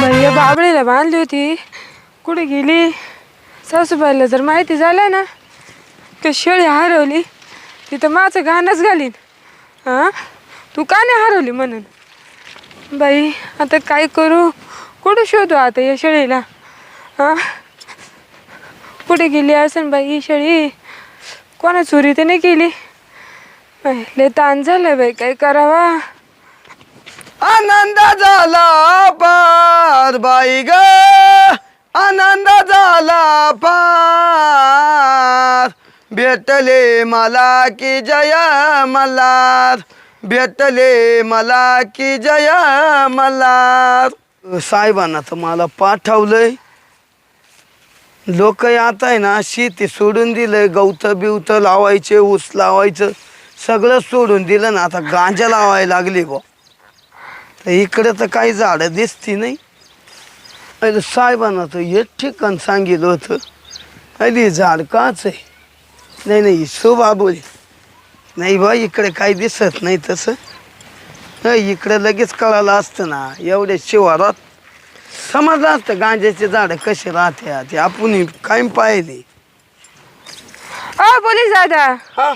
भैया बाबळीला बांधली होती. कुठे गेली? सासूबाईला जर माहिती झालं ना की शेळी हरवली तिथं माझं गाणंच घालीन. हां? तू का नाही हरवली म्हणून? बाई आता काय करू? कुठं शोधू आता या शेळीला? हां? कुठे गेली असेल बाई ही शेळी? कोणा चोरी तर नाही केली? पहिले लय ताण झालं बाई काय करावा? आनंद झाला पार बाई ग. आनंद झाला पार. भेटले मला की जया मल्हार. भेटले मला की जया मल्हार. साहेबांना तर मला पाठवलंय. लोक आता आहे ना शेती सोडून दिलंय गवत बिवत लावायचे ऊस लावायचं. सगळं सोडून दिलं ना आता गांजा लावायला लागली बा. तर इकडे तर काही झाडं दिसती नाही. अरे साहेबांना तर हे ठिकाण सांगितलं होतं अरे झाड काच आहे. नाही नाही शोभा बोल. नाही बा इकडे काही दिसत नाही तसं. नाही इकडे लगेच कळालं असतं ना एवढ्या शिवारात समजलं असतं गांजाचे झाडं कसे राहते ते आपण कायम पाहिले. अ पोलीस दादा. हा.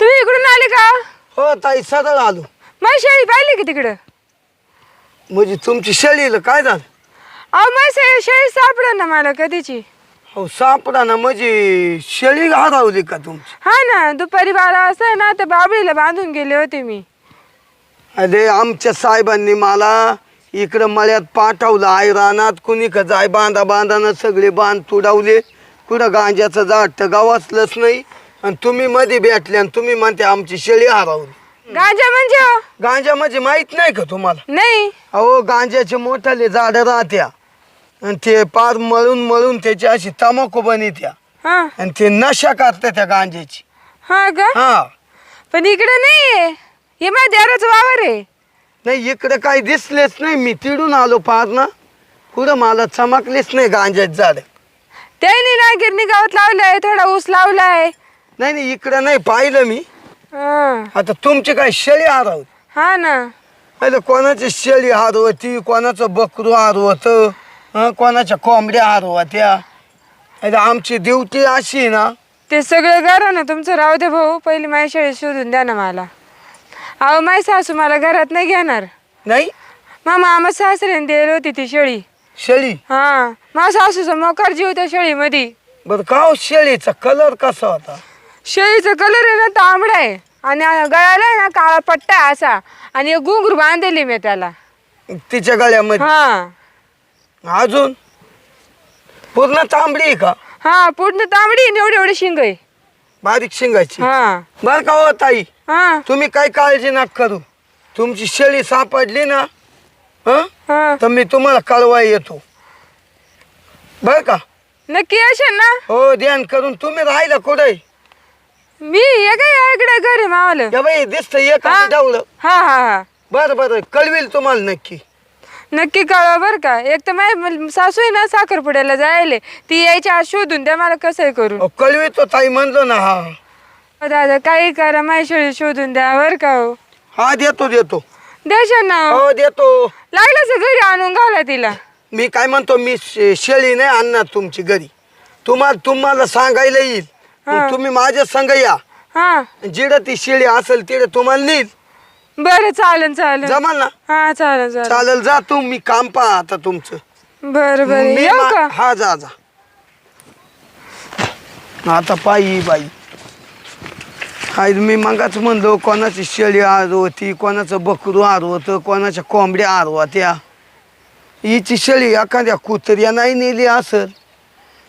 तुम्ही इकडून आले का? हो ताई सरळ आलो. माझी शेळी पाहिली की तिकडं? म्हणजे तुमची शेळीला काय झालं? अहो माझी शेळी सापडा ना मला कधीची. हो सापडा ना म्हणजे शेळी हरवली का तुमची? हा ना दुपारी बारा वाजता ना तर बाबळीला बांधून गेले होते मी. अरे आमच्या साहेबांनी मला इकडं मळ्यात पाठवलं आई रानात कुणी का जाय बांधा बांधानं सगळे बांध तुडवले. कुठं गांजाचं झाड तर गावाचलंच नाही आणि तुम्ही मध्ये भेटले आणि तुम्ही म्हणते आमची शेळी हरवली. गांजा म्हणजे? हो? गांजा म्हणजे माहीत नाही का तुम्हाला? नाही. अहो गांजाचे मोठाले झाडं राहत्या. आणि ते पार मळून मळून त्याची अशी तमाखू बनित्या. हा. आणि ते नशा करते त्या गांजाची. हा का? हा. पण इकडे नाहीये. हे माझ्या वावर आहे. नाही इकडे काही दिसलेच नाही. मी तिडून आलो पार ना. पुढं मला चमकलेच नाही गांजाचे झाड. त्यांनी ना गिरणी गावात लावलाय थोडा ऊस लावलाय. नाही नाही इकडं नाही पाहिलं मी. हा. आता तुमची काय शेळी हरवत हा ना. अरे कोणाची शेळी हरवती कोणाचं बकरू हरवत कोणाच्या कोंबड्या हरवत्या? अरे आमची ड्युटी अशी आहे ना. ते सगळं करा ना तुमचं राहू दे भाऊ. पहिली माझी शेळी शोधून द्या ना मला. अहो माझी सासू मला घरात नाही घेणार. नाही? मा मामा सासऱ्याने दिली होती ती शेळी. शेळी? हा. माझ्या सासूचा मोकार जीव त्या शेळीमध्ये. बरं का हो शेळीचा? कलर कसा होता? शेळीचा कलर आहे ना तांबडा आहे. आणि गळ्याला आहे ना काळा पट्टा आहे असा. आणि एक घुंगरू बांधलेली मी त्याला. तिच्या गळ्यामध्ये? हा. अजून? पूर्ण तांबडी आहे का? हा पूर्ण तांबडी आणि एवढी एवढी शिंग आहे. बारीक शिंगाची हा. बर का हो ताई? हा. तुम्ही काय काळजी नका करू. तुमची शेळी सापडली ना हं? हा. तर मी तुम्हाला कळवा येतो. बर का? नक्की असेल ना? हो ध्यान करून तुम्ही राहिला कुठे? मी ये काय इकडे घरी मावलं. या बाई दिसत एक हा? हा हा हा. बरं बरं कळवेल तुम्हाला नक्की. नक्की कळवा बरं का. एक तर माझी सासू आहे ना साखरपुड्याला जायले. ती यायच्या आज शोधून द्या मला कसं करून अहो, कळवितो ताई म्हणलो ना हा. दादा काही करा माझी शेळी शोधून द्या बरं का हो. हा देतो देतो. द्याशन ना हो. हो देतो. लागलं घरी आणून घाला तिला. मी काय म्हणतो मी शे- शेळी नाही आणणार तुमची घरी. तुम्हाला तुम्हाला सांगायला येईल. मग. तुम्ही माझ्या संग या. हा. जिडं ती शेळी असेल तिडं तुम्हाला नेईल. बरं चालेल चालेल. जमाल ना? हा चालेल चालेल. चालेल जा तू मी काम पहा आता तुमचं. बरं बरं. मी येऊ मा- का? हा जा जा. आता पायी बाई. हाय मी मगाच म्हणलो कोणाची शेळी आरवती कोणाचं बकरू आरवतं कोणाच्या कोंबड्या आरवत्या हिची शेळी एखाद्या कुत्र्या नाही नेली असल.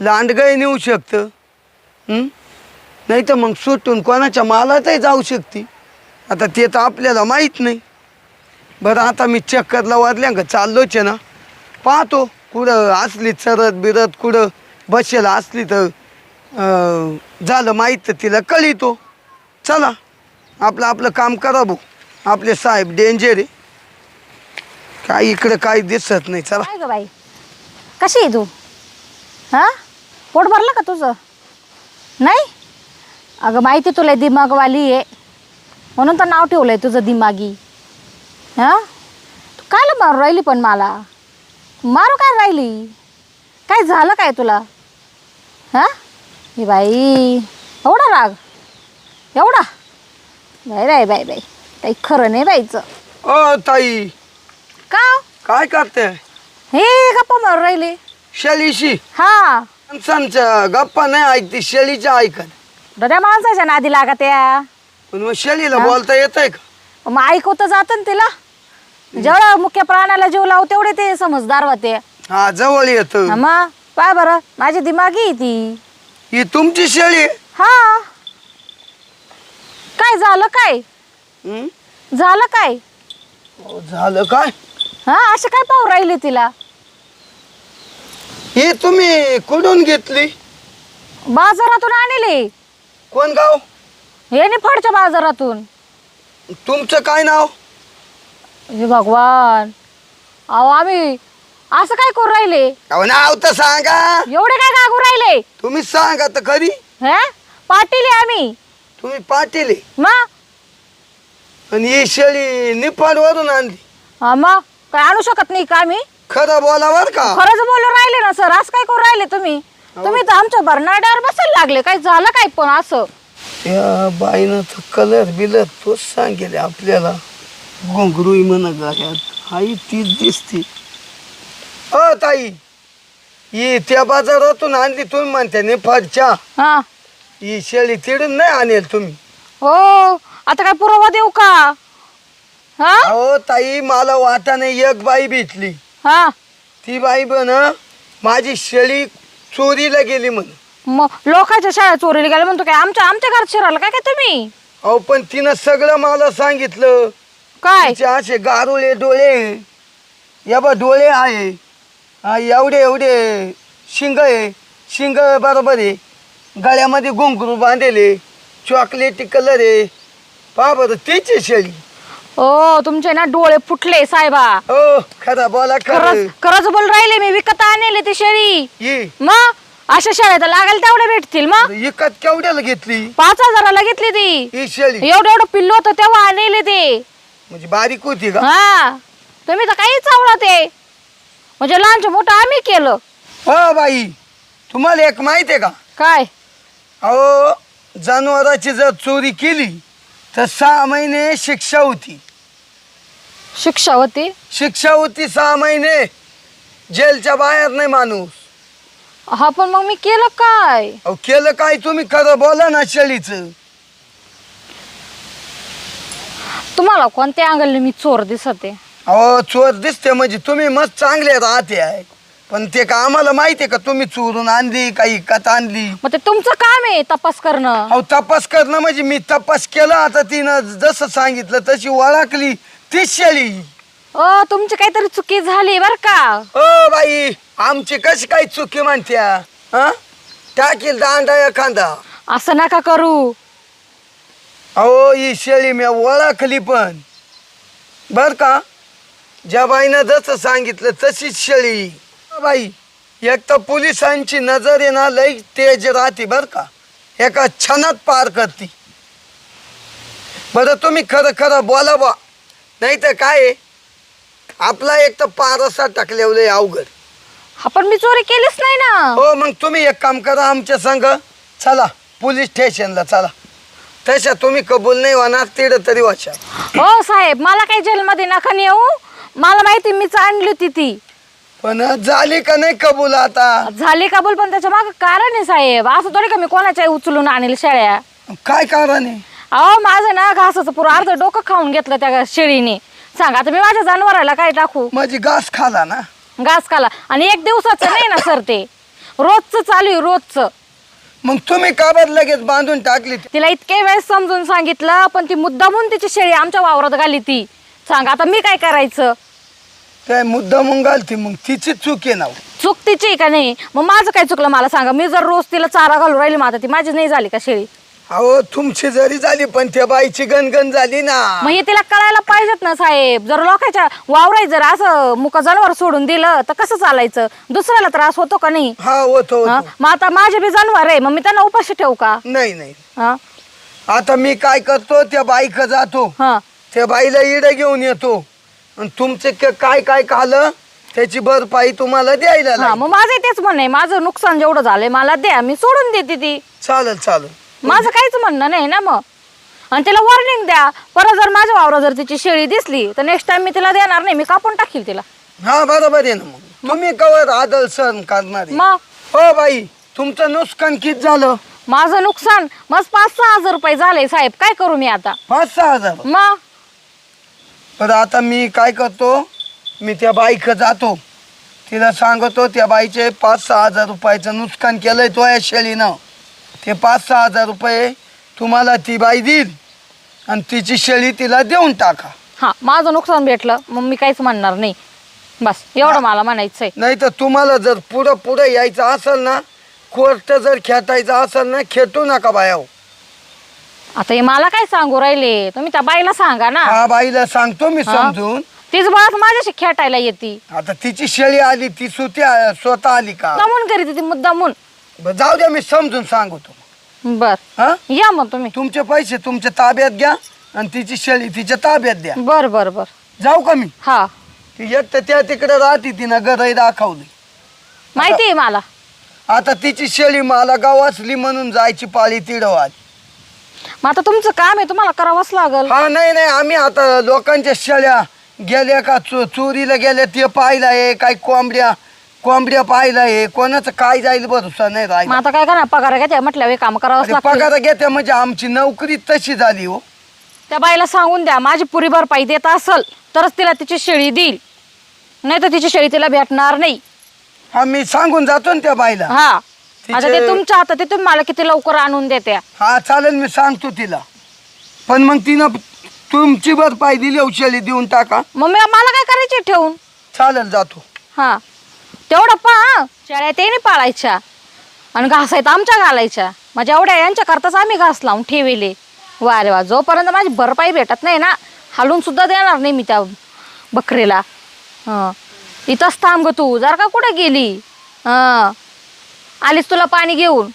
लांडगाई नेऊ शकतं. हं? नाही तर मग सुटून कोणाच्या मालातही जाऊ शकते. आता ते तर आपल्याला माहीत नाही. बरं आता मी चक्करला वाजल्या का चाललोच आहे ना पाहतो कुठं असली चरत बिरत कुठं बसेल असली तर झालं माहीत तर तिला कळीतो. चला आपलं आपलं काम करा भाऊ. आपले साहेब डेंजर आहे. काय इकडे काही दिसत नाही चला. काय ग बाई? कशी आहे तू? हां? पोट भरलं का तुझं? नाही? अगं माहिती तुला दिमागवाली आहे. म्हणून तर नाव ठेवलंय तुझं दिमागी. हां? तू कायला मारू राहिली पण मला? मारू काय राहिली? काय झालं काय तुला? हां? ही बाई एवढा राग? एवढा? बाई बाई बाई बाई. काही खरं नाही बाईचं. ओ ताई. का? काय करते? हे गप्पा मारू राहिली. शेळीशी हा. माणसांच्या गप्पा नाही ऐकते शेळीच्या ऐकत. त्या माणसाच्या नादी लागत या. पण मग बोलता येत आहे का? मग ऐकवतं जातं ना तिला. जेवढं मुख्य प्राण्याला जीव लावू तेवढे ते समजदार होते. हा जवळ येत. मग? पा बरं माझी दिमागी आहे ती. ही तुमची शेळी आहे? हा. काय झालं काय? हं? झालं काय? अहो, झालं काय? हा असे काय पाहू राहिले तिला? ही तुम्ही कुठून घेतली? बाजारातून आणले. कोण गाव? हे निफाडच्या बाजारातून. तुमचं काय नाव? हे भगवान. अहो आम्ही असं काय करू राहिले? अहो नाव तर सांगा. एवढे काय कागू राहिले? तुम्ही सांगा तर खरी. हे? पाटील आहे आम्ही. तुम्ही पाटील आहे. मग आणि ही शेळी निपाड वरून आणली. हा मग काय आणू शकत नाही का आम्ही? खरं बोला बर का? खरंच बोलून राहिले ना सर. असं काय करू राहिले तुम्ही? तुम्ही तर आमच्या बर्नाड्यावर बसायला लागले. काय झालं काय पण असं? या बाईनं तर कलर बिलर तोच सांगेल आपल्याला. घोंगरू म्हणा गाड्यात. आई तीच दिसते. अ ताई ही त्या बाजारातून आणली तुम्ही म्हणते निफाडच्या हा. ही शेळी तिडून नाही आणेल तुम्ही. हो आता काय पुरावा देऊ का? हा? अहो ताई मला वाटाने एक बाई भेटली. हा. ती बाई बन माझी शेळी चोरीला गेली म्हण. मग लोकांच्या शाळा चोरीला गेल्या म्हणतो काय? आमच्या आमच्या घरात शिरायला काय काय तुम्ही? अहो पण तिनं सगळं मला सांगितलं. काय? तिचे असे गारुळे डोळे या बा डोळे आहे. हा एवढे एवढे शिंग आहे. शिंग बरोबर आहे. गळ्यामध्ये घुंगरू बांधलेले. चॉकलेटी कलर आहे. पहा बरं तिची शेळी ओ तुमचे ना डोळे फुटले साहेबा. खरा बोला खरं. खरंच खरंच बोल राहिले मी विकत आणले ती शेळी. मग? अशा शाळेत लागेल तेवढे भेटतील मग? इकत केवढ्याला घेतली? पाच हजाराला घेतली ती. ही शेळी. एवढं एवढं पिल्लू होतं तेव्हा आणले ते. म्हणजे बारीक होती का? हा. तुम्ही तर काही चावला ते म्हणजे लहानचं मोठं आम्ही केलं. हो बाई. तुम्हाला एक माहिती आहे का? काय? अहो जनावराची जर चोरी केली तर सहा महिने शिक्षा होती. शिक्षा होती? शिक्षा होती सहा महिने. जेलच्या बाहेर नाही माणूस. हा पण मग मी केलं काय? अहो केलं काय तुम्ही? खरं बोला ना शेळीचं. तुम्हाला कोणत्या अँगलने मी चोर दिसते? अहो चोर दिसते म्हणजे तुम्ही मस्त चांगले राहते आहे. पण ते का आम्हाला माहिती आहे का तुम्ही चोरून आणली का इकत आणली? मग ते तुमचं काम आहे तपास करणं. अहो तपास करणं म्हणजे मी तपास केला. आता तिनं जसं सांगितलं तशी ओळखली. शेळी ओ तुमची काहीतरी चुकी झाली बर का? ओ बाई आमची कशी काय चुकी म्हणत्या? हा? टाकील दांडा एखादा. असं नका करू. अहो ही शेळी मी ओळखली पण. बर का? ज्या बाईनं जसं सांगितलं तशीच शेळी. बाई एक तर पोलिसांची नजर ना लई तेज राहते बर का? एका छानात पार करते. बरं तुम्ही खरं खरं बोला बा नाही तर काय आहे, आपला एक तर पारसा टाकलेलं अवघड. हा पण मी चोरी केलीच नाही ना. हो मग तुम्ही एक काम करा आमच्या संग चला पोलीस स्टेशनला चला. तशा तुम्ही कबूल नाही होणार तिथं तरी वाचा. हो साहेब मला काही जेलमध्ये नका नेऊ. मला माहिती मीच आणली होती ती. पण झाली का नाही कबूल आता? झाली काबूल पण त्याच्या मागं कारण आहे साहेब. असं थोडी का मी कोणाच्या उचलून आणेल शेळ्या? काय कारण आहे? अहो माझं ना घासाचं पुरं अर्ध डोकं खाऊन घेतलं त्या शेळीने. सांगा आता मी माझ्या जनावराला काय टाकू माझी घास खाला ना. घास खाला. आणि एक दिवसाचं नाही ना सर ते. रोजचं चालू आहे रोजचं. मग तुम्ही काबर लगेच बांधून टाकली? ती? तिला इतके वेळेस समजून सांगितलं पण ती मुद्दामून तिची शेळी आमच्या वावरात घाली ती. सांग आता मी काय करायचं? काय मुद्दा मग घालती मग तिची चूक आहे ना चूक तिची आहे का नाही? मग माझं काय चुकलं मला सांगा. मी जर रोज तिला चारा घालून राहिली मग आता ती माझी नाही झाली का शेळी? अहो तुमची जरी झाली पण त्या बाईची गणगण झाली ना. मग हे तिला कळायला पाहिजेत ना साहेब. जर लोकांच्या वावराय जर असं मुका जनावर सोडून दिलं तर कसं चालायचं? दुसऱ्याला त्रास होतो का नाही? हा होतो हा? मग आता माझे बी जनावर आहे मग मी त्यांना उपाशी ठेवू का? नाही नाही. हा? आता मी काय करतो त्या बाईक जातो. हा. त्या बाईला इडे घेऊन येतो. आणि तुमचे क- काय काय खालं त्याची भरपाई तुम्हाला द्यायला हा लागेल. मग माझं तेच म्हणणं आहे. माझं नुकसान जेवढं झालंय मला द्या. मी सोडून देते ती. चालेल चालेल. माझं काहीच म्हणणं नाही ना मग. आणि तिला वॉर्निंग द्या. परत जर माझ्या वावरात जर तिची शेळी दिसली तर नेक्स्ट टाइम मी तिला देणार नाही. मी कापून टाकील तिला. हा बरोबर आहे ना मग. तुम्ही कवर आदल सण करणार. मग? हो बाई. तुमचं नुकसान किती झालं? माझं नुकसान? मग पाच सहा हजार रुपये झाले साहेब. काय करू मी आता? पाच सहा हजार? मग? पण आता मी काय करतो? मी त्या बाईक जातो. तिला सांगतो त्या बाईचे पाच सहा हजार रुपयाचं नुकसान केलंय तो या शेळीनं. ते पाच सहा हजार रुपये तुम्हाला ती बाई देईल आणि तिची शेळी तिला देऊन टाका. हा माझं नुकसान भेटलं मग मी काहीच म्हणणार नाही. बस एवढं मला म्हणायचंय. नाही तर तुम्हाला जर पुढं पुढं यायचं असेल ना कोर्ट जर खेटायचं असेल ना खेटू नका बाया आता हे मला काय सांगू राहिले? तुम्ही त्या बाईला सांगा ना. हा बाईला सांगतो मी हा? समजून. तीच बळात माझ्याशी खेटायला येते. आता तिची शेळी आली ती सुत्या स्वतः आली का? दमून करीत ती मुद्दामून बरं, जाऊ द्या मी समजून सांगतो. बर. हा? या मग तुम्ही. तुमचे पैसे तुमच्या ताब्यात घ्या आणि तिची शेळी तिच्या ताब्यात द्या. बर बर बर. जाऊ का मी? हा. ती एक तर त्या तिकडे राहते तिनं घरही दाखवली. माहिती आहे मला. आता तिची शेळी मला गावासली म्हणून जायची पाळी तिडवात मग आता तुमचं काम आहे तुम्हाला करावंच लागल. हा नाही नाही आम्ही आता लोकांच्या शेळ्या गेल्या का चो चोरीला गेल्या ते पाहिलं आहे काय कोंबड्या कोंबड्या पाहिलं आहे कोणाचं काय जाईल भरोसा नाही मग राहिला आता काय करा पगार घ्या म्हटलं हे काम करावंच अरे लागतं पगार घेत्या म्हणजे आमची नोकरी तशी झाली हो. त्या बाईला सांगून द्या माझी पुरी भरपाई देत असल तरच तिला तिची शेळी देईल. नाही तर तिची शेळी तिला भेटणार नाही. हा मी सांगून जातो ना त्या बाईला. हा. आता ते तिचे- तुमच्या हातात आहे, तुम्ही मला किती लवकर आणून देत्या? हा चालेल मी सांगतो तिला. पण मग तिनं तुमची भरपाई दिली औषधी देऊन टाका. मग मी मला काय करायचे ठेवून? चालेल जातो. हा. तेवढं पा शेळ्या ते नाही पाळायच्या. आणि घास आहेत आमच्या घालायच्या. माझ्या एवढ्या यांच्या करताच आम्ही घास लावून ठेवले. वा रे वा जोपर्यंत माझी भरपाई भेटत नाही ना हालून सुद्धा देणार नाही मी त्या बकरीला. हं. इथंच थांब ग तू. जर का कुठे गेली? हं. आलीस तुला पाणी घेऊन.